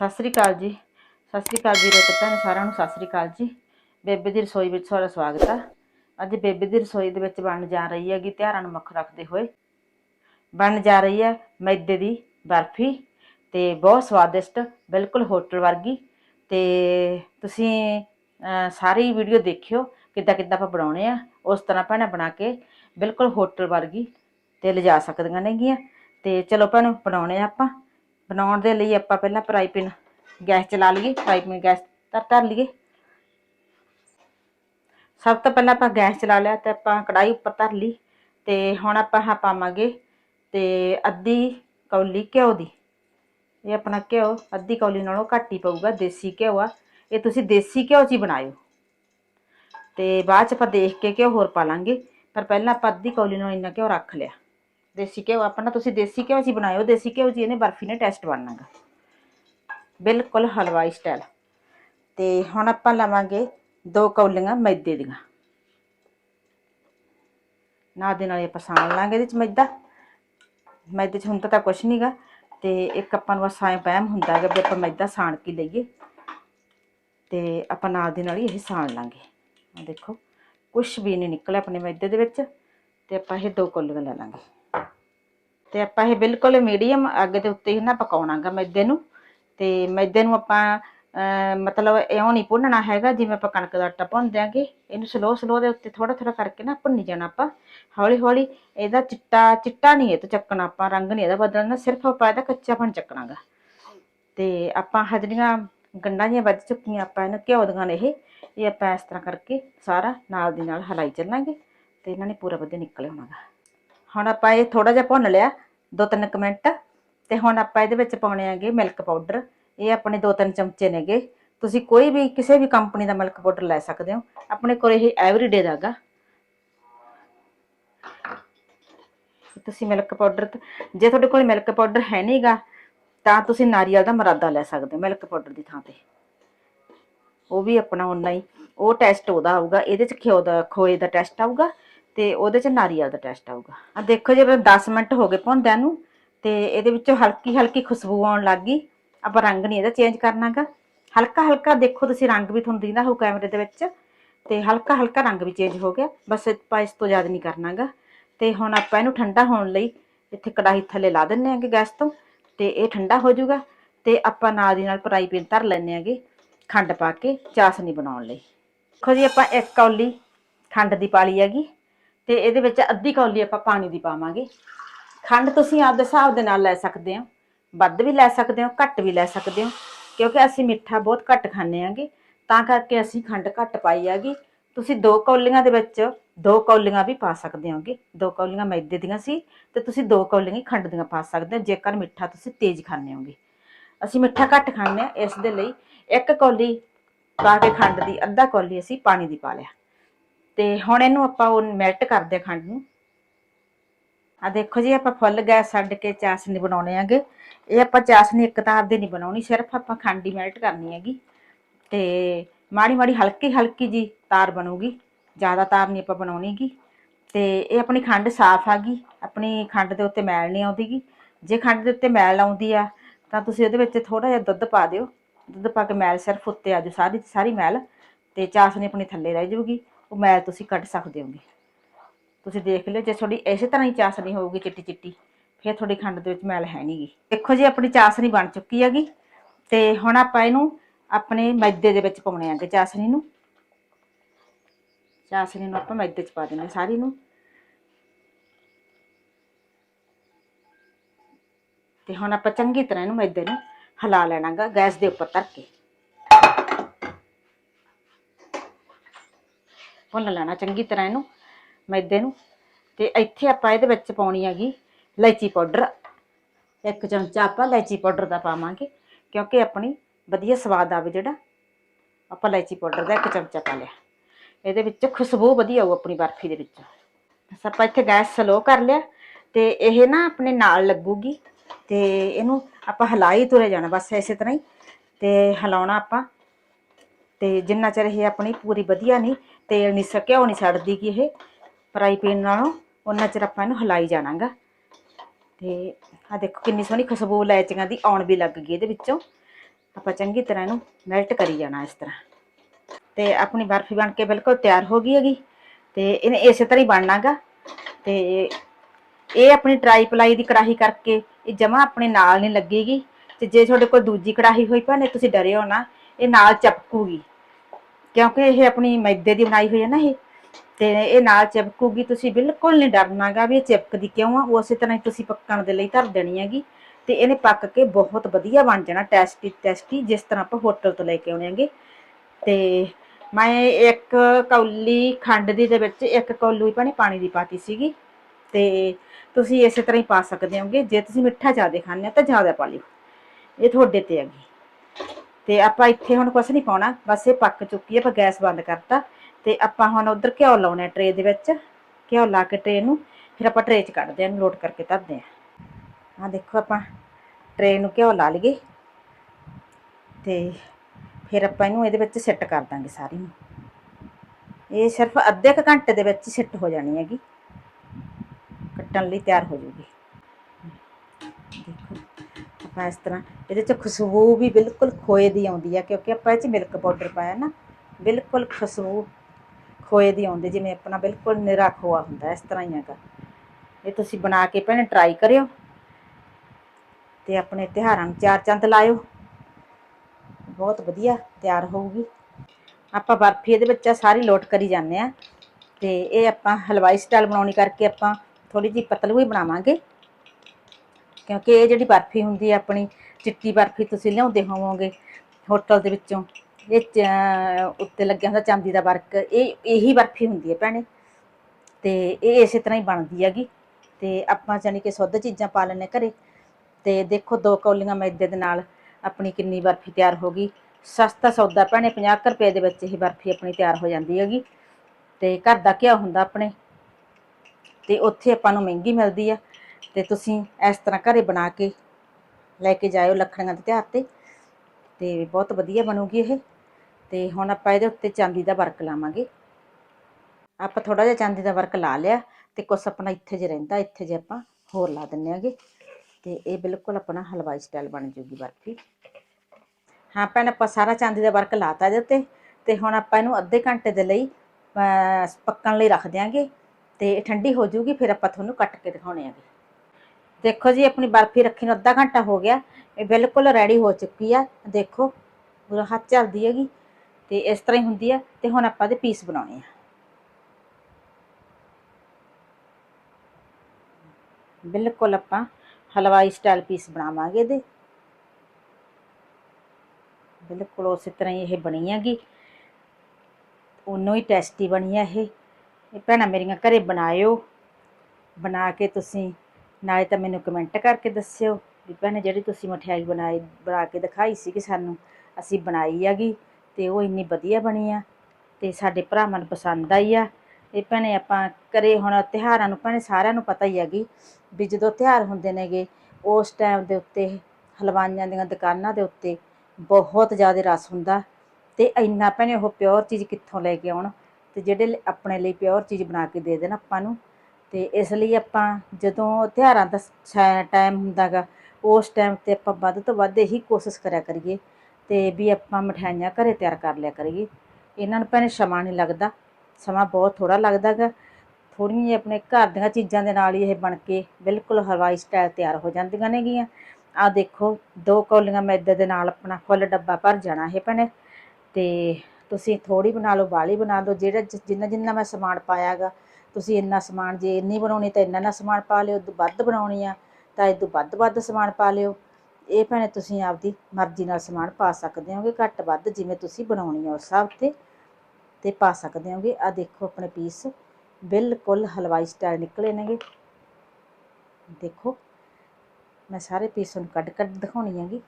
ਸਤਿ ਸ੍ਰੀ ਅਕਾਲ ਜੀ। ਸਤਿ ਸ੍ਰੀ ਅਕਾਲ ਵੀਰੋ ਤੇ ਭੈਣ ਸਾਰਿਆਂ ਨੂੰ ਸਤਿ ਸ੍ਰੀ ਅਕਾਲ ਜੀ। ਬੇਬੇ ਦੀ ਰਸੋਈ ਵਿੱਚ ਤੁਹਾਡਾ ਸਵਾਗਤ ਆ। ਅੱਜ ਬੇਬੇ ਦੀ ਰਸੋਈ ਦੇ ਵਿੱਚ ਬਣਨ ਜਾ ਰਹੀ ਹੈਗੀ ਤਿਉਹਾਰਾਂ ਨੂੰ ਮੁੱਖ ਰੱਖਦੇ ਹੋਏ। ਬਣਨ ਜਾ ਰਹੀ ਹੈ ਮੈਦੇ ਦੀ ਬਰਫੀ ਤੇ ਬਹੁਤ ਸਵਾਦਿਸ਼ਟ, ਬਿਲਕੁਲ ਹੋਟਲ ਵਰਗੀ। ਤੇ ਤੁਸੀਂ ਸਾਰੀ ਵੀਡੀਓ ਦੇਖਿਓ ਕਿੱਦਾਂ ਕਿੱਦਾਂ ਆਪਾਂ ਬਣਾਉਣੇ ਆ। ਉਸ ਤਰ੍ਹਾਂ ਭੈਣਾਂ ਬਣਾ ਕੇ ਬਿਲਕੁਲ ਹੋਟਲ ਵਰਗੀ ਤੇ ਲਿਜਾ ਸਕਦੀਆਂ ਨੇਗੀਆਂ। ਤੇ ਚਲੋ ਭੈਣੋ ਬਣਾਉਣੇ ਆ ਆਪਾਂ। ਬਣਾਉਣ ਦੇ ਲਈ ਆਪਾਂ ਪਹਿਲਾਂ ਫਰਾਈ ਪੈਨ ਗੈਸ ਚਲਾ ਲਈਏ, ਫਰਾਈ ਪੈਨ ਗੈਸ ਧਰ ਧਰ ਲਈਏ। ਸਭ ਤੋਂ ਪਹਿਲਾਂ ਆਪਾਂ ਗੈਸ ਚਲਾ ਲਿਆ ਤੇ ਆਪਾਂ ਕੜਾਈ ਉੱਪਰ ਧਰ ਲਈ ਤੇ ਹੁਣ ਆਪਾਂ ਹਾਂ ਪਾਵਾਂਗੇ ਤੇ ਅੱਧੀ ਕੌਲੀ ਘਿਓ ਦੀ। ਇਹ ਆਪਣਾ ਘਿਓ ਅੱਧੀ ਕੌਲੀ ਨਾਲੋਂ ਘੱਟ ਹੀ ਪਊਗਾ, ਦੇਸੀ ਘਿਓ ਆ। ਇਹ ਤੁਸੀਂ ਦੇਸੀ ਘਿਓ 'ਚ ਹੀ ਬਣਾਇਓ। ਤੇ ਬਾਅਦ 'ਚ ਆਪਾਂ ਦੇਖ ਕੇ ਘਿਓ ਹੋਰ ਪਾ ਲਾਂਗੇ। ਪਰ ਪਹਿਲਾਂ ਆਪਾਂ ਅੱਧੀ ਕੌਲੀ ਨਾਲੋਂ ਇੰਨਾ ਘਿਓ ਰੱਖ ਲਿਆ। ਦੇਸੀ ਘਿਓ, ਆਪਣਾ ਤੁਸੀਂ ਦੇਸੀ ਘਿਓ ਜੀ ਬਣਾਇਓ, ਦੇਸੀ ਘਿਓ 'ਚ ਇਹਨੇ ਬਰਫੀ ਨੇ ਟੈਸਟ ਬਣਨਾਗਾ। ਬਿਲਕੁਲ ਹਲਵਾਈ ਸਟਾਈਲ ਤੇ ਹੁਣ ਆਪਾਂ ਲਵਾਂਗੇ ਦੋ ਕੌਲੀਆਂ ਮੈਦੇ ਦੀਆਂ। ਨਾਲ ਦੇ ਨਾਲ ਹੀ ਆਪਾਂ ਸਾਣ ਲਾਂਗੇ ਇਹਦੇ 'ਚ ਮੈਦਾ। ਮੈਦੇ 'ਚ ਹੁਣ ਤਾਂ ਕੁਛ ਨਹੀਂਗਾ ਤੇ ਇੱਕ ਆਪਾਂ ਨੂੰ ਸਾਇ ਵਹਿਮ ਹੁੰਦਾ ਹੈਗਾ ਵੀ ਆਪਾਂ ਮੈਦਾ ਸਾਣ ਕੇ ਲਈਏ। ਤੇ ਆਪਾਂ ਨਾਲ ਦੇ ਨਾਲ ਹੀ ਇਹ ਸਾਣ ਲਾਂਗੇ। ਆ ਦੇਖੋ, ਕੁਛ ਵੀ ਨਹੀਂ ਨਿਕਲਿਆ ਆਪਣੇ ਮੈਦੇ ਦੇ ਵਿੱਚ। ਤੇ ਆਪਾਂ ਇਹ ਦੋ ਕੌਲੀਆਂ ਲੈ ਲਾਂਗੇ। ਤੇ ਆਪਾਂ ਇਹ ਬਿਲਕੁਲ ਮੀਡੀਅਮ ਅੱਗ ਦੇ ਉੱਤੇ ਹੀ ਨਾ ਪਕਾਉਣਾਗਾ ਮੈਦੇ ਨੂੰ। ਤੇ ਮੈਦੇ ਨੂੰ ਆਪਾਂ ਮਤਲਬ ਇਉਂ ਨਹੀਂ ਭੁੰਨਣਾ ਹੈਗਾ, ਜਿਵੇਂ ਆਪਾਂ ਕਣਕ ਦਾ ਆਟਾ ਭੁੰਨ ਦਿਆਂਗੇ। ਇਹਨੂੰ ਸਲੋ ਸਲੋ ਦੇ ਉੱਤੇ ਥੋੜਾ ਥੋੜਾ ਕਰਕੇ ਨਾ ਭੁੰਨੀ ਜਾਣਾ ਆਪਾਂ। ਹੌਲੀ ਹੌਲੀ ਇਹਦਾ ਚਿੱਟਾ ਚਿੱਟਾ ਨਹੀਂ ਇਹ ਤੋਂ ਚੱਕਣਾ ਆਪਾਂ, ਰੰਗ ਨਹੀਂ ਇਹਦਾ ਬਦਲਣਾ, ਸਿਰਫ ਆਪਾਂ ਇਹਦਾ ਕੱਚਾਪਣ ਚੱਕਣਾਗਾ। ਤੇ ਆਪਾਂ ਹਜਰੀਆਂ ਗੰਢਾਂ ਜਿਹੀਆਂ ਵੱਜ ਚੁੱਕੀਆਂ ਆਪਾਂ ਇਹਨਾਂ ਘਿਓ ਦੀਆਂ ਨੇ ਇਹ ਇਹ ਆਪਾਂ ਇਸ ਤਰ੍ਹਾਂ ਕਰਕੇ ਸਾਰਾ ਨਾਲ ਦੀ ਨਾਲ ਹਲਾਈ ਚੱਲਾਂਗੇ ਤੇ ਇਹਨਾਂ ਨੇ ਪੂਰਾ ਵਧੀਆ ਨਿਕਲ ਆਉਣਾਗਾ। ਹੁਣ ਆਪਾਂ ਇਹ ਥੋੜਾ ਜਿਹਾ ਭੁੰਨ ਲਿਆ, ਦੋ ਤਿੰਨ ਕੁ ਮਿੰਟ। ਤੇ ਹੁਣ ਆਪਾਂ ਇਹਦੇ ਵਿੱਚ ਪਾਉਣੇ ਆਗੇ ਮਿਲਕ ਪਾਊਡਰ ਇਹ ਆਪਣੇ ਦੋ ਤਿੰਨ ਚਮਚੇ ਨੇਗੇ ਤੁਸੀਂ ਕੋਈ ਵੀ ਕਿਸੇ ਵੀ ਕੰਪਨੀ ਦਾ ਮਿਲਕ ਪਾਊਡਰ ਲੈ ਸਕਦੇ ਹੋ। ਆਪਣੇ ਕੋਲ ਇਹ ਐਵਰੀਡੇ ਦਾਗਾ ਤੁਸੀਂ ਮਿਲਕ ਪਾਊਡਰ ਜੇ ਤੁਹਾਡੇ ਕੋਲ ਮਿਲਕ ਪਾਊਡਰ ਹੈ ਨਹੀਂਗਾ ਤਾਂ ਤੁਸੀਂ ਨਾਰੀਅਲ ਦਾ ਮਰਾਦਾ ਲੈ ਸਕਦੇ ਹੋ ਮਿਲਕ ਪਾਊਡਰ ਦੀ ਥਾਂ ਤੇ। ਉਹ ਵੀ ਆਪਣਾ ਉਨਾ ਹੀ। ਉਹ ਟੈਸਟ ਉਹਦਾ ਆਊਗਾ। ਇਹਦੇ ਚ ਘਿਓ ਦਾ ਖੋਏ ਦਾ ਟੈਸਟ ਆਊਗਾ। ਤੇ ਉਹਦੇ ਚ ਨਾਰੀਅਲ ਦਾ ਟੈਸਟ ਆਊਗਾ। ਆ ਦੇਖੋ ਜੇ 10 ਮਿੰਟ ਹੋ ਗਏ ਭੁੰਨਦਿਆਂ ਨੂੰ, ਤੇ ਇਹਦੇ ਵਿੱਚੋਂ ਹਲਕੀ ਹਲਕੀ ਖੁਸ਼ਬੂ ਆਉਣ ਲੱਗ ਗਈ। ਆਪਾਂ ਰੰਗ ਨਹੀਂ ਇਹਦਾ ਚੇਂਜ ਕਰਨਾਗਾ। ਹਲਕਾ ਹਲਕਾ ਦੇਖੋ ਤੁਸੀਂ, ਰੰਗ ਵੀ ਤੁਹਾਨੂੰ ਦਿਖਦਾ ਹੋ ਕੈਮਰੇ ਦੇ ਵਿੱਚ। ਤੇ ਹਲਕਾ ਹਲਕਾ ਰੰਗ ਵੀ ਚੇਂਜ ਹੋ ਗਿਆ। ਬਸ ਆਪਾਂ ਇਸ ਤੋਂ ਜ਼ਿਆਦਾ ਨਹੀਂ ਕਰਨਾਗਾ। ਤੇ ਹੁਣ ਆਪਾਂ ਇਹਨੂੰ ਠੰਡਾ ਹੋਣ ਲਈ ਇੱਥੇ ਕੜਾਹੀ ਥੱਲੇ ਲਾ ਦਿੰਨੇ ਆਂਗੇ ਗੈਸ ਤੋਂ, ਤੇ ਇਹ ਠੰਡਾ ਹੋ ਜਾਊਗਾ। ਤੇ ਆਪਾਂ ਨਾਲ ਦੀ ਨਾਲ ਫਰਾਈ ਪੈਨ ਧਰ ਲੈਣੇ ਆਂਗੇ ਖੰਡ ਪਾ ਕੇ ਚਾਸ਼ਨੀ ਬਣਾਉਣ ਲਈ। ਦੇਖੋ ਜੀ, ਆਪਾਂ ਇੱਕ ਕੌਲੀ ਖੰਡ ਦੀ ਪਾਲੀ ਹੈਗੀ। ਤੇ ਇਹਦੇ ਵਿੱਚ ਅੱਧੀ ਕੌਲੀ ਆਪਾਂ ਪਾਣੀ ਦੀ ਪਾਵਾਂਗੇ। ਖੰਡ ਤੁਸੀਂ ਆਪਦੇ ਹਿਸਾਬ ਦੇ ਨਾਲ ਲੈ ਸਕਦੇ ਹੋ। ਵੱਧ ਵੀ ਲੈ ਸਕਦੇ ਹੋ, ਘੱਟ ਵੀ ਲੈ ਸਕਦੇ ਹੋ। ਕਿਉਂਕਿ ਅਸੀਂ ਮਿੱਠਾ ਬਹੁਤ ਘੱਟ ਖਾਂਦੇ ਆਂਗੇ ਤਾਂ ਕਰਕੇ ਅਸੀਂ ਖੰਡ ਘੱਟ ਪਾਈ ਹੈਗੀ। ਤੁਸੀਂ ਦੋ ਕੌਲੀਆਂ ਦੇ ਵਿੱਚ ਦੋ ਕੌਲੀਆਂ ਵੀ ਪਾ ਸਕਦੇ ਹੋਗੇ। ਦੋ ਕੌਲੀਆਂ ਮੈਦੇ ਦੀਆਂ ਸੀ ਤੇ ਤੁਸੀਂ ਦੋ ਕੌਲੀਆਂ ਹੀ ਖੰਡ ਦੀਆਂ ਪਾ ਸਕਦੇ ਹੋ, ਜੇਕਰ ਮਿੱਠਾ ਤੁਸੀਂ ਤੇਜ਼ ਖਾਂਦੇ ਹੋਗੇ। ਅਸੀਂ ਮਿੱਠਾ ਘੱਟ ਖਾਂਦੇ ਆ ਇਸ ਦੇ ਲਈ ਇੱਕ ਕੌਲੀ ਪਾ ਕੇ ਖੰਡ ਦੀ ਅੱਧਾ ਕੌਲੀ ਅਸੀਂ ਪਾਣੀ ਦੀ ਪਾ ਲਿਆ। ਤੇ ਹੁਣ ਇਹਨੂੰ ਆਪਾਂ ਉਹ ਮੈਲਟ ਕਰਦੇ ਆ ਖੰਡ ਨੂੰ। ਆ ਦੇਖੋ ਜੀ, ਆਪਾਂ ਫੁੱਲ ਗੈਸ ਛੱਡ ਕੇ ਚਾਸ਼ਨੀ ਬਣਾਉਣੇ ਆਗੇ। ਇਹ ਆਪਾਂ ਚਾਸ਼ਨੀ ਇੱਕ ਤਾਰ ਦੀ ਨਹੀਂ ਬਣਾਉਣੀ, ਸਿਰਫ ਆਪਾਂ ਖੰਡ ਹੀ ਮੈਲਟ ਕਰਨੀ ਹੈਗੀ। ਤੇ ਮਾੜੀ ਮਾੜੀ ਹਲਕੀ ਹਲਕੀ ਜੀ ਤਾਰ ਬਣੂਗੀ, ਜ਼ਿਆਦਾ ਤਾਰ ਨਹੀਂ ਆਪਾਂ ਬਣਾਉਣੀਗੀ ਤੇ ਇਹ ਆਪਣੀ ਖੰਡ ਸਾਫ਼ ਆ ਗਈ, ਆਪਣੀ ਖੰਡ ਦੇ ਉੱਤੇ ਮੈਲ ਨਹੀਂ ਆਉਂਦੀਗੀ ਜੇ ਖੰਡ ਦੇ ਉੱਤੇ ਮੈਲ ਆਉਂਦੀ ਆ, ਤਾਂ ਤੁਸੀਂ ਉਹਦੇ ਵਿੱਚ ਥੋੜਾ ਜਿਹਾ ਦੁੱਧ ਪਾ ਦਿਓ। ਦੁੱਧ ਪਾ ਕੇ ਮੈਲ ਸਿਰਫ ਉੱਤੇ ਆ ਜਾਊ, ਸਾਰੀ ਸਾਰੀ ਮੈਲ। ਤੇ ਚਾਸ਼ਨੀ ਆਪਣੀ ਥੱਲੇ ਰਹਿ ਜਾਊਗੀ। ਉਹ ਮੈਲ ਤੁਸੀਂ ਕੱਢ ਸਕਦੇ ਹੋਗੇ। ਤੁਸੀਂ ਦੇਖ ਲਿਓ, ਜੇ ਤੁਹਾਡੀ ਇਸੇ ਤਰ੍ਹਾਂ ਹੀ ਚਾਸਣੀ ਹੋਊਗੀ ਚਿੱਟੀ ਚਿੱਟੀ, ਫਿਰ ਤੁਹਾਡੀ ਖੰਡ ਦੇ ਵਿੱਚ ਮੈਲ ਹੈ ਨਹੀਂਗੀ ਦੇਖੋ ਜੀ, ਆਪਣੀ ਚਾਸ਼ਨੀ ਬਣ ਚੁੱਕੀ ਹੈਗੀ, ਤੇ ਹੁਣ ਆਪਾਂ ਇਹਨੂੰ ਆਪਣੇ ਮੈਦੇ ਦੇ ਵਿੱਚ ਪਾਉਣੇ ਆਂਗੇ ਚਾਸਣੀ ਨੂੰ। ਚਾਸਣੀ ਨੂੰ ਆਪਾਂ ਮੈਦੇ ਚ ਪਾ ਦਿੰਦੇ ਸਾਰੀ ਨੂੰ। ਤੇ ਹੁਣ ਆਪਾਂ ਚੰਗੀ ਤਰ੍ਹਾਂ ਇਹਨੂੰ ਮੈਦੇ ਨੂੰ ਹਿਲਾ ਲੈਣਾਗਾ ਗੈਸ ਦੇ ਉੱਪਰ ਧਰ ਕੇ। ਭੁੰਨ ਲੈਣਾ ਚੰਗੀ ਤਰ੍ਹਾਂ ਇਹਨੂੰ, ਮੈਦੇ ਨੂੰ। ਤੇ ਇੱਥੇ ਆਪਾਂ ਇਹਦੇ ਵਿੱਚ ਪਾਉਣੀ ਹੈਗੀ ਇਲਾਇਚੀ ਪਾਊਡਰ। ਇੱਕ ਚਮਚਾ ਆਪਾਂ ਇਲਾਇਚੀ ਪਾਊਡਰ ਦਾ ਪਾਵਾਂਗੇ, ਕਿਉਂਕਿ ਆਪਣੀ ਵਧੀਆ ਸਵਾਦ ਆਵੇ ਜਿਹੜਾ। ਆਪਾਂ ਇਲਾਇਚੀ ਪਾਊਡਰ ਦਾ ਇੱਕ ਚਮਚਾ ਪਾ ਲਿਆ। ਇਹਦੇ ਵਿੱਚ ਖੁਸ਼ਬੂ ਵਧੀਆ ਆਊ ਆਪਣੀ ਬਰਫੀ ਦੇ ਵਿੱਚ। ਬਸ ਆਪਾਂ ਇੱਥੇ ਗੈਸ ਸਲੋ ਕਰ ਲਿਆ ਤੇ ਇਹ ਨਾ ਆਪਣੇ ਨਾਲ ਲੱਗੂਗੀ ਤੇ ਇਹਨੂੰ ਆਪਾਂ ਹਲਾਈ ਤੁਰੇ ਜਾਣਾ ਬਸ ਇਸੇ ਤਰ੍ਹਾਂ ਹੀ। ਤੇ ਹਿਲਾਉਣਾ ਆਪਾਂ। ਤੇ ਜਿੰਨਾ ਚਿਰ ਇਹ ਆਪਣੀ ਪੂਰੀ ਵਧੀਆ ਨਹੀਂ ਤੇਲ ਨਹੀਂ ਸਕਿਆ ਉਹ ਨਹੀਂ ਛੱਡਦੀ ਕਿ ਇਹ। ਫਰਾਈ ਪੈਨ ਨਾਲੋਂ ਉਹਨਾਂ ਚਿਰ ਆਪਾਂ ਇਹਨੂੰ ਹਿਲਾਈ ਜਾਣਾਗਾ। ਤੇ ਆ ਦੇਖੋ ਕਿੰਨੀ ਸੋਹਣੀ ਖੁਸ਼ਬੂ ਲੈਚੀਆਂ ਦੀ ਆਉਣ ਵੀ ਲੱਗ ਗਈ ਇਹਦੇ ਵਿੱਚੋਂ। ਆਪਾਂ ਚੰਗੀ ਤਰ੍ਹਾਂ ਇਹਨੂੰ ਮੈਲਟ ਕਰੀ ਜਾਣਾ ਇਸ ਤਰ੍ਹਾਂ। ਤੇ ਆਪਣੀ ਬਰਫੀ ਬਣ ਕੇ ਬਿਲਕੁਲ ਤਿਆਰ ਹੋ ਗਈ ਹੈਗੀ। ਤੇ ਇਹਨੇ ਇਸੇ ਤਰ੍ਹਾਂ ਹੀ ਬਣਨਾਗਾ। ਤੇ ਇਹ ਆਪਣੀ ਟਰਾਈ ਪਲਾਈ ਦੀ ਕੜਾਹੀ ਕਰਕੇ ਇਹ ਜਮਾ ਆਪਣੇ ਨਾਲ ਨਹੀਂ ਲੱਗੇਗੀ। ਤੇ ਜੇ ਤੁਹਾਡੇ ਕੋਲ ਦੂਜੀ ਕੜਾਹੀ ਹੋਈ ਭਾਵੇਂ ਤੁਸੀਂ ਡਰਿਓ ਨਾ, ਇਹ ਨਾਲ ਚਪਕੂਗੀ। ਕਿਉਂਕਿ ਇਹ ਆਪਣੀ ਮੈਦੇ ਦੀ ਬਣਾਈ ਹੋਈ ਹੈ ਨਾ ਇਹ। ਤੇ ਇਹ ਨਾਲ ਚਿਪਕੂਗੀ, ਤੁਸੀਂ ਬਿਲਕੁਲ ਨਹੀਂ ਡਰਨਾਗਾ ਵੀ ਇਹ ਚਿਪਕਦੀ ਕਿਉਂ ਆ। ਉਸੇ ਤਰ੍ਹਾਂ ਹੀ ਤੁਸੀਂ ਪੱਕਣ ਦੇ ਲਈ ਧਰ ਦੇਣੀ ਹੈਗੀ। ਤੇ ਇਹਨੇ ਪੱਕ ਕੇ ਬਹੁਤ ਵਧੀਆ ਬਣ ਜਾਣਾ ਟੈਸਟੀ ਟੈਸਟੀ ਜਿਸ ਤਰ੍ਹਾਂ ਆਪਾਂ ਹੋਟਲ ਤੋਂ ਲੈ ਕੇ ਆਉਣੇ ਹੈਗੇ। ਤੇ ਮੈਂ ਇੱਕ ਕੌਲੀ ਖੰਡ ਦੀ ਦੇ ਵਿੱਚ ਇੱਕ ਕੌਲੀ ਪਾਣੀ ਪਾਣੀ ਦੀ ਪਾਤੀ ਸੀਗੀ। ਤੇ ਤੁਸੀਂ ਇਸੇ ਤਰ੍ਹਾਂ ਹੀ ਪਾ ਸਕਦੇ ਹੋਗੇ। ਜੇ ਤੁਸੀਂ ਮਿੱਠਾ ਜ਼ਿਆਦਾ ਖਾਂਦੇ ਹੋ ਤਾਂ ਜ਼ਿਆਦਾ ਪਾ ਲਿਓ। ਇਹ ਤੁਹਾਡੇ ਤੇ ਹੈਗੀ। ਤੇ ਆਪਾਂ ਇੱਥੇ ਹੁਣ ਕੁਝ ਨਹੀਂ ਪਾਉਣਾ, ਬਸ ਇਹ ਪੱਕ ਚੁੱਕੀ ਹੈ ਆਪਾਂ ਗੈਸ ਬੰਦ ਕਰਤਾ। ਤੇ ਆਪਾਂ ਹੁਣ ਉਧਰ ਘਿਓ ਲਾਉਣਾ ਟਰੇ ਦੇ ਵਿੱਚ, ਘਿਓ ਲਾ ਕੇ ਟਰੇ ਨੂੰ, ਫਿਰ ਆਪਾਂ ਟਰੇ 'ਚ ਕੱਢਦੇ ਹਾਂ ਲੋਡ ਕਰਕੇ ਧਰਦੇ ਹਾਂ ਆ ਦੇਖੋ ਆਪਾਂ ਟਰੇ ਨੂੰ ਘਿਓ ਲਾ ਲਈਏ। ਤੇ ਫਿਰ ਆਪਾਂ ਇਹਨੂੰ ਇਹਦੇ ਵਿੱਚ ਸੈੱਟ ਕਰ ਦਾਂਗੇ ਸਾਰੀ ਨੂੰ। ਇਹ ਸਿਰਫ ਅੱਧੇ ਕੁ ਘੰਟੇ ਦੇ ਵਿੱਚ ਸੈੱਟ ਹੋ ਜਾਣੀ ਹੈਗੀ। ਕੱਟਣ ਲਈ ਤਿਆਰ ਹੋ ਜੂਗੀ। ਦੇਖੋ। ਆਪਾਂ ਇਸ ਤਰ੍ਹਾਂ, ਇਹਦੇ ਚ ਖੁਸ਼ਬੂ ਵੀ ਬਿਲਕੁਲ ਖੋਏ ਦੀ ਆਉਂਦੀ ਹੈ ਕਿਉਂਕਿ ਆਪਾਂ ਇਹ ਚ ਮਿਲਕ ਪਾਊਡਰ ਪਾਇਆ ਨਾ, ਬਿਲਕੁਲ ਖੁਸ਼ਬੂ ਖੋਏ ਦੀ ਆਉਂਦੀ, ਜਿਵੇਂ ਆਪਣਾ ਬਿਲਕੁਲ ਨਿਰਾ ਖੋਆ ਹੁੰਦਾ, ਇਸ ਤਰ੍ਹਾਂ ਹੀ ਹੈਗਾ। ਇਹ ਤੁਸੀਂ ਬਣਾ ਕੇ ਭੈਣੇ ਟਰਾਈ ਕਰਿਓ ਤੇ ਆਪਣੇ ਤਿਉਹਾਰਾਂ ਨੂੰ ਚਾਰ ਚੰਦ ਲਾਇਓ। ਬਹੁਤ ਵਧੀਆ ਤਿਆਰ ਹੋਊਗੀ। ਆਪਾਂ ਬਰਫੀ ਇਹਦੇ ਵਿੱਚ ਸਾਰੀ ਲੋਟ ਕਰੀ ਜਾਂਦੇ ਆ ਤੇ ਇਹ ਆਪਾਂ ਹਲਵਾਈ ਸਟਾਈਲ ਬਣਾਉਣੀ ਕਰਕੇ ਆਪਾਂ ਥੋੜੀ ਜਿਹੀ ਪਤਲੂ ਹੀ ਬਣਾਵਾਂਗੇ। ਕਿਉਂਕਿ ਇਹ ਜਿਹੜੀ ਬਰਫੀ ਹੁੰਦੀ ਹੈ, ਆਪਣੀ ਚਿੱਟੀ ਬਰਫੀ ਤੁਸੀਂ ਲਿਆਉਂਦੇ ਹੋਵੋਗੇ ਹੋਟਲ ਦੇ ਵਿੱਚੋਂ, ਇਹ ਚ- ਉੱਤੇ ਲੱਗਿਆ ਹੁੰਦਾ ਚਾਂਦੀ ਦਾ ਵਰਕ, ਇਹ, ਇਹੀ ਬਰਫੀ ਹੁੰਦੀ ਹੈ ਭੈਣੇ। ਤੇ ਇਹ ਇਸੇ ਤਰ੍ਹਾਂ ਹੀ ਬਣਦੀ ਹੈਗੀ। ਤੇ ਆਪਾਂ ਜਾਨੀ ਕਿ ਸੁੱਧ ਚੀਜ਼ਾਂ ਪਾ ਲੈਣੇ ਘਰੇ। ਤੇ ਦੇਖੋ ਦੋ ਕੌਲੀਆਂ ਮੈਦੇ ਦੇ ਨਾਲ ਆਪਣੀ ਕਿੰਨੀ ਬਰਫੀ ਤਿਆਰ ਹੋ ਗਈ। ਸਸਤਾ ਸੌਦਾ ਭੈਣੇ 50 ਕੁ ਰੁਪਏ ਦੇ ਵਿੱਚ ਹੀ ਬਰਫੀ ਆਪਣੀ ਤਿਆਰ ਹੋ ਜਾਂਦੀ ਹੈਗੀ। ਤੇ ਘਰ ਦਾ ਘਿਓ ਹੁੰਦਾ ਆਪਣੇ। ਤੇ ਉੱਥੇ ਆਪਾਂ ਨੂੰ ਮਹਿੰਗੀ ਮਿਲਦੀ ਆ। ਤੇ ਤੁਸੀਂ ਇਸ ਤਰ੍ਹਾਂ ਘਰੇ ਬਣਾ ਕੇ ਲੈ ਕੇ ਜਾਇਓ ਲੱਖੜੀਆਂ ਦੇ ਤਿਉਹਾਰ ਤੇ। ਤੇ ਬਹੁਤ ਵਧੀਆ ਬਣੂਗੀ ਇਹ। ਤੇ ਹੁਣ ਆਪਾਂ ਇਹਦੇ ਉੱਤੇ ਚਾਂਦੀ ਦਾ ਵਰਕ ਲਾਵਾਂਗੇ। ਆਪਾਂ ਥੋੜਾ ਜਿਹਾ ਚਾਂਦੀ ਦਾ ਵਰਕ ਲਾ ਲਿਆ ਤੇ ਕੁਛ ਆਪਣਾ ਇੱਥੇ ਜੇ ਰਹਿੰਦਾ ਇੱਥੇ ਜੇ ਆਪਾਂ ਹੋਰ ਲਾ ਦਿੰਨੇ ਆਗੇ ਤੇ ਇਹ ਬਿਲਕੁਲ ਆਪਣਾ ਹਲਵਾਈ ਸਟਾਈਲ ਬਣ ਜੂਗੀ ਬਰਫੀ। ਹਾਂ ਭੈਣ ਆਪਾਂ ਸਾਰਾ ਚਾਂਦੀ ਦਾ ਵਰਕ ਲਾਤਾ ਇਹਦੇ ਉੱਤੇ। ਤੇ ਹੁਣ ਆਪਾਂ ਇਹਨੂੰ ਅੱਧੇ ਘੰਟੇ ਦੇ ਲਈ ਅਹ, ਪੱਕਣ ਲਈ ਰੱਖ ਦਿਆਂਗੇ। ਤੇ ਇਹ ਠੰਡੀ ਹੋ ਜੂਗੀ ਫਿਰ ਆਪਾਂ ਤੁਹਾਨੂੰ ਕੱਟ ਕੇ ਦਿਖਾਉਣੇ ਆਗੇ ਦੇਖੋ ਜੀ, ਆਪਣੀ ਬਰਫੀ ਰੱਖੀ ਨੂੰ ਅੱਧਾ ਘੰਟਾ ਹੋ ਗਿਆ। ਇਹ ਬਿਲਕੁਲ ਰੈਡੀ ਹੋ ਚੁੱਕੀ ਆ। ਦੇਖੋ, ਪੂਰਾ ਹੱਥ ਚੱਲਦੀ ਹੈਗੀ ਤੇ ਇਸ ਤਰ੍ਹਾਂ ਹੀ ਹੁੰਦੀ ਆ ਤੇ ਹੁਣ ਆਪਾਂ ਦੇ ਪੀਸ ਬਣਾਉਣੇ ਆ। ਬਿਲਕੁਲ ਆਪਾਂ ਹਲਵਾਈ ਸਟਾਈਲ ਪੀਸ ਬਣਾਵਾਂਗੇ ਇਹਦੇ। ਬਿਲਕੁਲ ਉਸੇ ਤਰ੍ਹਾਂ ਹੀ ਇਹ ਬਣੀ ਹੈਗੀ। ਉਹਨੋਂ ਹੀ ਟੇਸਟੀ ਬਣੀ ਹੈ ਇਹ। ਇਹ ਭੈਣਾਂ ਮੇਰੀਆਂ ਘਰੇ ਬਣਾਇਓ। ਬਣਾ ਕੇ ਤੁਸੀਂ ਨਾਲੇ ਤਾਂ ਮੈਨੂੰ ਕਮੈਂਟ ਕਰਕੇ ਦੱਸਿਓ ਵੀ ਭੈਣੇ ਜਿਹੜੀ ਤੁਸੀਂ ਮਠਿਆਈ ਬਣਾਈ, ਬਣਾ ਕੇ ਦਿਖਾਈ ਸੀ ਕਿ ਸਾਨੂੰ, ਅਸੀਂ ਬਣਾਈ ਹੈਗੀ ਤੇ ਉਹ ਇੰਨੀ ਵਧੀਆ ਬਣੀ ਆ ਤੇ ਸਾਡੇ ਭਰਾਵਾਂ ਨੂੰ ਪਸੰਦ ਆਈ ਆ। ਇਹ ਭੈਣੇ ਆਪਾਂ ਕਰੇ ਹੁਣ ਤਿਉਹਾਰਾਂ ਨੂੰ ਭੈਣੇ ਸਾਰਿਆਂ ਨੂੰ ਪਤਾ ਹੀ ਹੈਗੀ ਵੀ ਜਦੋਂ ਤਿਉਹਾਰ ਹੁੰਦੇ ਨੇਗੇ, ਉਸ ਟਾਈਮ ਦੇ ਉੱਤੇ, ਹਲਵਾਈਆਂ ਦੀਆਂ ਦੁਕਾਨਾਂ ਦੇ ਉੱਤੇ ਬਹੁਤ ਜ਼ਿਆਦਾ ਰਸ ਹੁੰਦਾ ਤੇ ਇੰਨਾ ਭੈਣੇ ਉਹ ਪਿਓਰ ਚੀਜ਼ ਕਿੱਥੋਂ ਲੈ ਕੇ ਆਉਣ ਤੇ ਜਿਹੜੇ ਆਪਣੇ ਲਈ ਪਿਓਰ ਚੀਜ਼ ਬਣਾ ਕੇ ਦੇ ਦੇਣ ਆਪਾਂ ਨੂੰ। ਤੇ ਇਸ ਲਈ ਆਪਾਂ ਜਦੋਂ ਤਿਉਹਾਰਾਂ ਦਾ ਟਾਈਮ ਹੁੰਦਾਗਾ ਉਸ ਟਾਈਮ ਤੇ ਆਪਾਂ ਵੱਧ ਤੋਂ ਵੱਧ ਇਹੀ ਕੋਸ਼ਿਸ਼ ਕਰਿਆ ਕਰੀਏ ਤੇ ਵੀ ਆਪਾਂ ਮਠਿਆਈਆਂ ਘਰੇ ਤਿਆਰ ਕਰ ਲਿਆ ਕਰੀਏ। ਇਹਨਾਂ ਨੂੰ ਭੈਣੇ ਸਮਾਂ ਨਹੀਂ ਲੱਗਦਾ, ਸਮਾਂ ਬਹੁਤ ਥੋੜਾ ਲੱਗਦਾਗਾ ਥੋੜ੍ਹੀਆਂ ਜਿਹੀਆਂ ਆਪਣੇ ਘਰ ਦੀਆਂ ਚੀਜ਼ਾਂ ਦੇ ਨਾਲ ਹੀ ਇਹ ਬਣ ਕੇ ਬਿਲਕੁਲ ਹਲਵਾਈ ਸਟਾਈਲ ਤਿਆਰ ਹੋ ਜਾਂਦੀਆਂ ਨੇਗੀਆਂ। ਆ ਦੇਖੋ, ਦੋ ਕੌਲੀਆਂ ਮੈਦੇ ਦੇ ਨਾਲ ਆਪਣਾ ਫੁੱਲ ਡੱਬਾ ਭਰ ਜਾਣਾ ਇਹ ਭੈਣੇ। ਤੇ ਤੁਸੀਂ ਥੋੜੀ ਬਣਾ ਲਓ ਬਾਲੀ ਬਣਾ ਲਓ, ਜਿਹੜਾ ਜਿੰਨਾ ਜਿੰਨਾ ਮੈਂ ਸਮਾਨ ਪਾਇਆਗਾ ਤੁਸੀਂ ਇੰਨਾ ਸਮਾਨ ਜੇ ਇੰਨੀ ਬਣਾਉਣੀ ਤਾਂ ਇੰਨਾ ਨਾ ਸਮਾਨ ਪਾ ਲਿਓ ਉਦੋਂ ਵੱਧ ਬਣਾਉਣੀ ਆ ਤਾਂ ਇਹ ਤੋਂ ਵੱਧ ਵੱਧ ਸਮਾਨ ਪਾ ਲਿਓ। ਇਹ ਭੈਣੇ ਤੁਸੀਂ ਆਪਦੀ ਮਰਜ਼ੀ ਨਾਲ ਸਮਾਨ ਪਾ ਸਕਦੇ ਹੋਗੇ, ਘੱਟ ਵੱਧ ਜਿਵੇਂ ਤੁਸੀਂ ਬਣਾਉਣੀ ਆ ਉਸ ਹਿਸਾਬ ਤੇ ਤੇ ਪਾ ਸਕਦੇ ਹੋਗੇ। ਆ ਦੇਖੋ ਆਪਣੇ ਪੀਸ ਬਿਲਕੁਲ ਹਲਵਾਈ ਸਟਾਈਲ ਨਿਕਲੇ ਨੇਗੇ। ਦੇਖੋ, ਮੈਂ ਸਾਰੇ ਪੀਸ ਨੂੰ ਕੱਢ ਕੱਢ ਦਿਖਾਉਣੀ ਹੈਗੀ।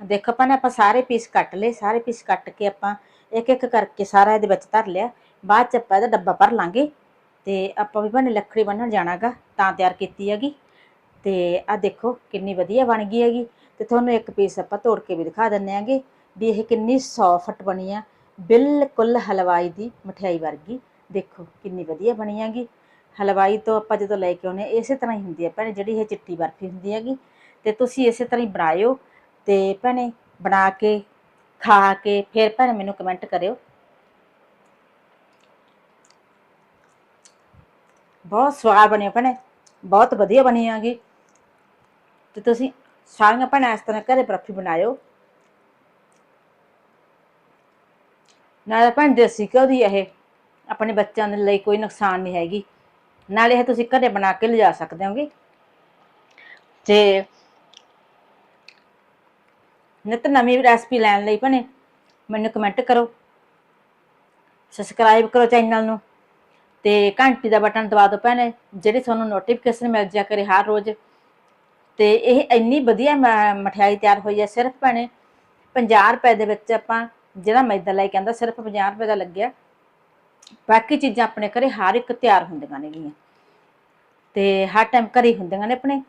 ਦੇਖੋ ਆਪਾਂ ਆਪਾਂ ਸਾਰੇ ਪੀਸ ਕੱਟ ਲਏ, ਸਾਰੇ ਪੀਸ ਕੱਟ ਕੇ ਆਪਾਂ ਇੱਕ ਇੱਕ ਕਰਕੇ ਸਾਰਾ ਇਹਦੇ ਵਿੱਚ ਧਰ ਲਿਆ। ਬਾਅਦ ਚ ਆਪਾਂ ਇਹਦਾ ਡੱਬਾ ਭਰ ਲਾਂਗੇ। ਤੇ ਆਪਾਂ ਵੀ ਬਣੇ ਲੱਕੜੀ ਬੰਨਣ ਜਾਣਾਗਾ ਤਾਂ ਤਿਆਰ ਕੀਤੀ ਹੈਗੀ। ਤੇ ਆ ਦੇਖੋ ਕਿੰਨੀ ਵਧੀਆ ਬਣ ਗਈ ਹੈਗੀ। ਤੇ ਤੁਹਾਨੂੰ ਇੱਕ ਪੀਸ ਆਪਾਂ ਤੋੜ ਕੇ ਵੀ ਦਿਖਾ ਦਿੰਨੇ ਆਂਗੇ ਵੀ ਇਹ ਕਿੰਨੀ ਸੌਫਟ ਬਣੀ ਆ ਬਿਲਕੁਲ ਹਲਵਾਈ ਦੀ ਮਠਿਆਈ ਵਰਗੀ। ਦੇਖੋ ਕਿੰਨੀ ਵਧੀਆ ਬਣੀ ਹੈਗੀ। ਹਲਵਾਈ ਤੋਂ ਆਪਾਂ ਜਦੋਂ ਲੈ ਕੇ ਆਉਨੇ ਆ, ਇਸੇ ਤਰ੍ਹਾਂ ਹੀ ਹੁੰਦੀ ਹੈ ਭੈਣੇ ਜਿਹੜੀ ਇਹ ਚਿੱਟੀ ਬਰਫੀ ਹੁੰਦੀ ਹੈਗੀ। ਤੇ ਤੁਸੀਂ ਇਸੇ ਤਰ੍ਹਾਂ ਹੀ ਬਣਾਇਓ ਤੇ ਭੈਣੇ ਬਣਾ ਕੇ ਖਾ ਕੇ ਫਿਰ ਭੈਣੇ ਮੈਨੂੰ ਕਮੈਂਟ ਕਰਿਓ। ਬਹੁਤ ਸਵਾਦ ਬਣੀ ਭੈਣੇ, ਬਹੁਤ ਵਧੀਆ ਬਣੀ ਆਗੀ ਤੇ ਤੁਸੀਂ ਸਾਰੀਆਂ ਭੈਣਾਂ ਇਸ ਤਰ੍ਹਾਂ ਘਰੇ ਬਰਫੀ ਬਣਾਇਓ। ਨਾਲੇ ਭੈਣ ਦੇਸੀ ਘਿਓ ਦੀ ਇਹ ਆਪਣੇ ਬੱਚਿਆਂ ਦੇ ਲਈ ਕੋਈ ਨੁਕਸਾਨ ਨਹੀਂ ਹੈਗੀ। ਨਾਲੇ ਇਹ ਤੁਸੀਂ ਘਰੇ ਬਣਾ ਕੇ ਲਿਜਾ ਸਕਦੇ ਹੋਗੇ। ਤੇ ਨਿਤ ਨਵੀਂ ਰੈਸਪੀ ਲੈਣ ਲਈ ਭੈਣੇ, ਮੈਨੂੰ ਕਮੈਂਟ ਕਰੋ। ਸਬਸਕ੍ਰਾਈਬ ਕਰੋ ਚੈਨਲ ਨੂੰ। ਤੇ ਘੰਟੀ ਦਾ ਬਟਨ ਦਬਾ ਦਿਓ ਭੈਣੇ, ਜਿਹੜੀ ਤੁਹਾਨੂੰ ਨੋਟੀਫਿਕੇਸ਼ਨ ਮਿਲ ਜਾ ਕਰੇ ਹਰ ਰੋਜ਼। ਤੇ ਇਹ ਇੰਨੀ ਵਧੀਆ ਮ- ਮਠਿਆਈ ਤਿਆਰ ਹੋਈ ਹੈ ਸਿਰਫ ਭੈਣੇ 50 ਰੁਪਏ ਦੇ ਵਿੱਚ ਆਪਾਂ ਜਿਹੜਾ ਮੈਦਾ ਲੈ ਕੇ ਆਂਦਾ ਸਿਰਫ 50 ਰੁਪਏ ਦਾ ਲੱਗਿਆ। ਬਾਕੀ ਚੀਜ਼ਾਂ ਆਪਣੇ ਘਰੇ ਹਰ ਇੱਕ ਤਿਆਰ ਹੁੰਦੀਆਂ ਨੇਗੀਆਂ। ਤੇ ਹਰ ਟਾਈਮ ਘਰੇ ਹੀ ਹੁੰਦੀਆਂ ਨੇ ਆਪਣੇ।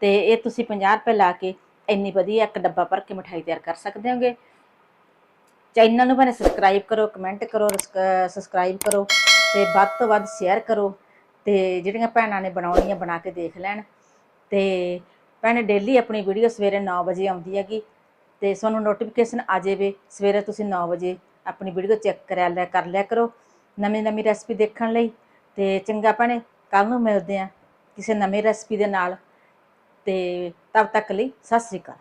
ਤੇ ਇਹ ਤੁਸੀਂ 50 ਰੁਪਏ ਲਾ ਕੇ ਇੰਨੀ ਵਧੀਆ ਇੱਕ ਡੱਬਾ ਭਰ ਕੇ ਮਠਾਈ ਤਿਆਰ ਕਰ ਸਕਦੇ ਹੋਗੇ। ਚੈਨਲ ਨੂੰ ਬਣੇ ਸਬਸਕ੍ਰਾਈਬ ਕਰੋ ਕਮੈਂਟ ਕਰੋ ਸਬਸਕ੍ਰਾਈਬ ਕਰੋ। ਤੇ ਵੱਧ ਤੋਂ ਵੱਧ ਸ਼ੇਅਰ ਕਰੋ ਤੇ ਜਿਹੜੀਆਂ ਭੈਣਾਂ ਨੇ ਬਣਾਉਣੀਆਂ ਬਣਾ ਕੇ ਦੇਖ ਲੈਣ। ਤੇ ਭੈਣੇ ਡੇਲੀ ਆਪਣੀ ਵੀਡੀਓ ਸਵੇਰੇ 9 ਵਜੇ ਆਉਂਦੀ ਹੈਗੀ ਤੇ ਤੁਹਾਨੂੰ ਨੋਟੀਫਿਕੇਸ਼ਨ ਆ ਜਾਵੇ। ਸਵੇਰੇ ਤੁਸੀਂ 9 ਵਜੇ ਆਪਣੀ ਵੀਡੀਓ ਚੈੱਕ ਕਰਿਆ ਲਿਆ ਕਰ ਲਿਆ ਕਰੋ ਨਵੀਂ ਨਵੀਂ ਰੈਸਪੀ ਦੇਖਣ ਲਈ। ਤੇ ਚੰਗਾ ਭੈਣੇ ਕੱਲ ਨੂੰ ਮਿਲਦੇ ਆ ਕਿਸੇ ਨਵੀਂ ਰੈਸਪੀ ਦੇ ਨਾਲ। ਤੇ ਤਦ ਤੱਕ ਲਈ ਸਤਿ ਸ੍ਰੀ ਅਕਾਲ।